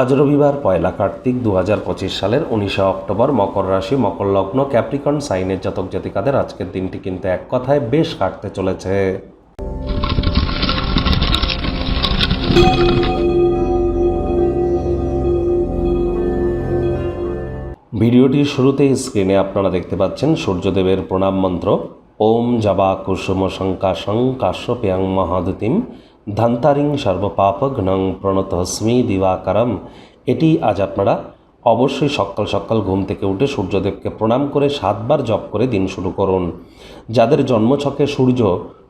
আজ রবিবার, পয়লা কার্তিক দু হাজার পঁচিশ সালের উনিশে অক্টোবর, মকর রাশি, মকর লগ্ন, ক্যাপ্রিকন, সাইনের জাতক জাতিকাদের আজকের দিনটি কিন্তু এক কথায় বেশ কাটতে চলেছে। ভিডিওটির শুরুতেই স্ক্রিনে আপনারা দেখতে পাচ্ছেন সূর্যদেবের প্রণাম মন্ত্র, ওম জবা কুসুম শঙ্কাশং কাশ্যপ্যাং মহাদুতিম ধান্তারিং সর্বপাপঘ্নং প্রণতস্মি দিবাকরম। এটি আজ আপনারা অবশ্যই সকাল সকাল ঘুম থেকে উঠে সূর্যদেবকে প্রণাম করে সাতবার জপ করে দিন শুরু করুন। যাদের জন্মছকে সূর্য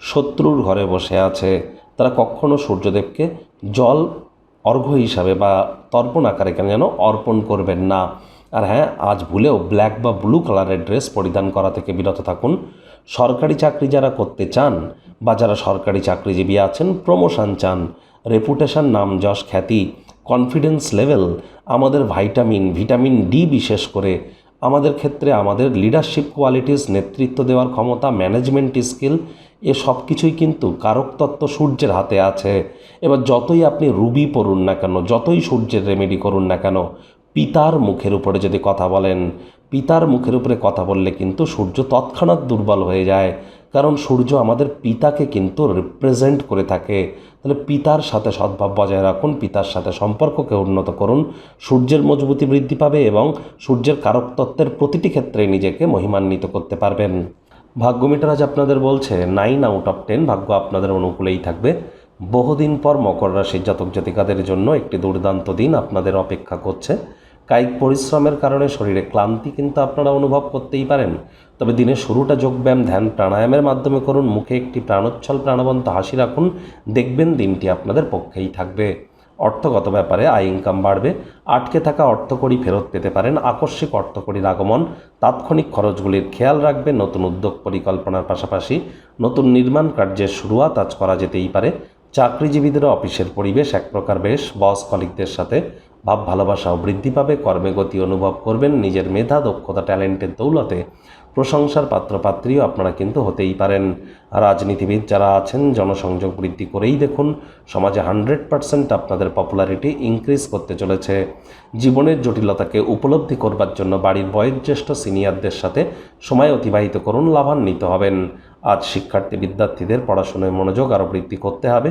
শত্রুর ঘরে বসে আছে, তারা কখনো সূর্যদেবকে জল অর্ঘ্য হিসাবে বা তর্পণ আকারে কেন যেন অর্পণ করবেন না। আর হ্যাঁ আজ ভুলেও ব্ল্যাক বা ব্লু কালারের ড্রেস পরিধান করা থেকে বিরত থাকুন। সরকারি চাকরি যারা করতে চান বা যারা সরকারি চাকরিজীবী আছেন প্রমোশন চান রেপুটেশন নাম যশ খ্যাতি কনফিডেন্স লেভেল আমাদের ভাইটামিন ভিটামিন ডি বিশেষ করে, আমাদের ক্ষেত্রে আমাদের লিডারশিপ কোয়ালিটিস নেতৃত্ব দেওয়ার ক্ষমতা ম্যানেজমেন্ট স্কিল এ সব কিছুই কিন্তু কারকতত্ত্ব সূর্যের হাতে আছে। এবার যতই আপনি রুবি পড়ুন না কেন, যতই সূর্যের রেমেডি করুন না কেন, পিতার মুখের উপরে যদি কথা বলেন, পিতার মুখের উপরে কথা বললে কিন্তু সূর্য তৎক্ষণাৎ দুর্বল হয়ে যায়। কারণ সূর্য আমাদের পিতাকে কিন্তু রিপ্রেজেন্ট করে থাকে। তাহলে পিতার সাথে সদ্ভাব বজায় রাখুন, পিতার সাথে সম্পর্ককে উন্নত করুন, সূর্যের মজবুতি বৃদ্ধি পাবে এবং সূর্যের কারকতত্ত্বের প্রতিটি ক্ষেত্রে নিজেকে মহিমান্বিত করতে পারবেন। ভাগ্য মিটার আজ আপনাদের বলছে নাইন আউট অফ টেন ভাগ্য আপনাদের অনুকূলেই থাকবে। বহুদিন পর মকর রাশির জাতক জাতিকাদের জন্য একটি দুর্দান্ত দিন আপনাদের অপেক্ষা করছে। কায়িক পরিশ্রমের কারণে শরীরে ক্লান্তি কিন্তু আপনারা অনুভব করতেই পারেন। তবে দিনের শুরুটা যোগব্যায়াম, ধ্যান, প্রাণায়ামের মাধ্যমে করুন। মুখে একটি প্রাণোচ্ছল, প্রাণবন্ত হাসি রাখুন। দেখবেন দিনটি আপনাদের পক্ষেই থাকবে। অর্থগত ব্যাপারে আয় ইনকাম বাড়বে। আটকে থাকা অর্থকড়ি ফেরত পেতে পারেন। আকস্মিক অর্থকড়ির আগমন। তাৎক্ষণিক খরচগুলির খেয়াল রাখবে নতুন উদ্যোগ পরিকল্পনার পাশাপাশি নতুন নির্মাণ কার্যের শুরুয়াত আজ করা যেতেই পারে। চাকরিজীবীদের অফিসের পরিবেশ এক প্রকার বেশ। বস কলিকদের সাথে ভাব ভালোবাসাও বৃদ্ধি পাবে, কর্মে গতি অনুভব করবেন, নিজের মেধা, দক্ষতা, ট্যালেন্টের দৌলতে প্রশংসার পাত্রপাত্রীও আপনারা কিন্তু হতেই পারেন। রাজনীতিবিদ যারা আছেন, জনসংযোগ বৃদ্ধি করেই দেখুন, সমাজে হান্ড্রেড পার্সেন্ট আপনাদের পপুলারিটি ইনক্রিজ করতে চলেছে। জীবনের জটিলতাকে উপলব্ধি করবার জন্য বাড়ির বয়োজ্যেষ্ঠ সিনিয়রদের সাথে সময় অতিবাহিত করুন, লাভান্বিত হবেন। আজ শিক্ষার্থী বিদ্যার্থীদের পড়াশোনায় মনোযোগ আরও বৃদ্ধি করতে হবে।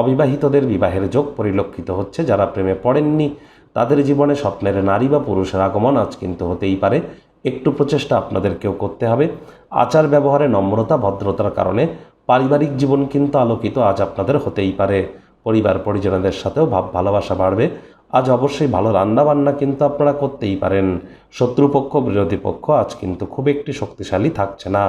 অবিবাহিতদের বিবাহের যোগ পরিলক্ষিত হচ্ছে। যারা প্রেমে পড়েননি, তাদের জীবনে স্বপ্নের নারী বা পুরুষের আগমন আজ কিন্তু হতেই পারে। একটু প্রচেষ্টা আপনাদেরকেও করতে হবে। আচার ব্যবহারে নম্রতা, ভদ্রতার কারণে পারিবারিক জীবন কিন্তু আলোকিত আজ আপনাদের হতেই পারে। পরিবার, পরিজনদের সাথেও ভাব, ভালোবাসা বাড়বে। আজ অবশ্যই ভালো রান্নাবান্না কিন্তু আপনারা করতেই পারেন। শত্রুপক্ষ, বিরোধী পক্ষ আজ কিন্তু খুব একটি শক্তিশালী থাকছে না।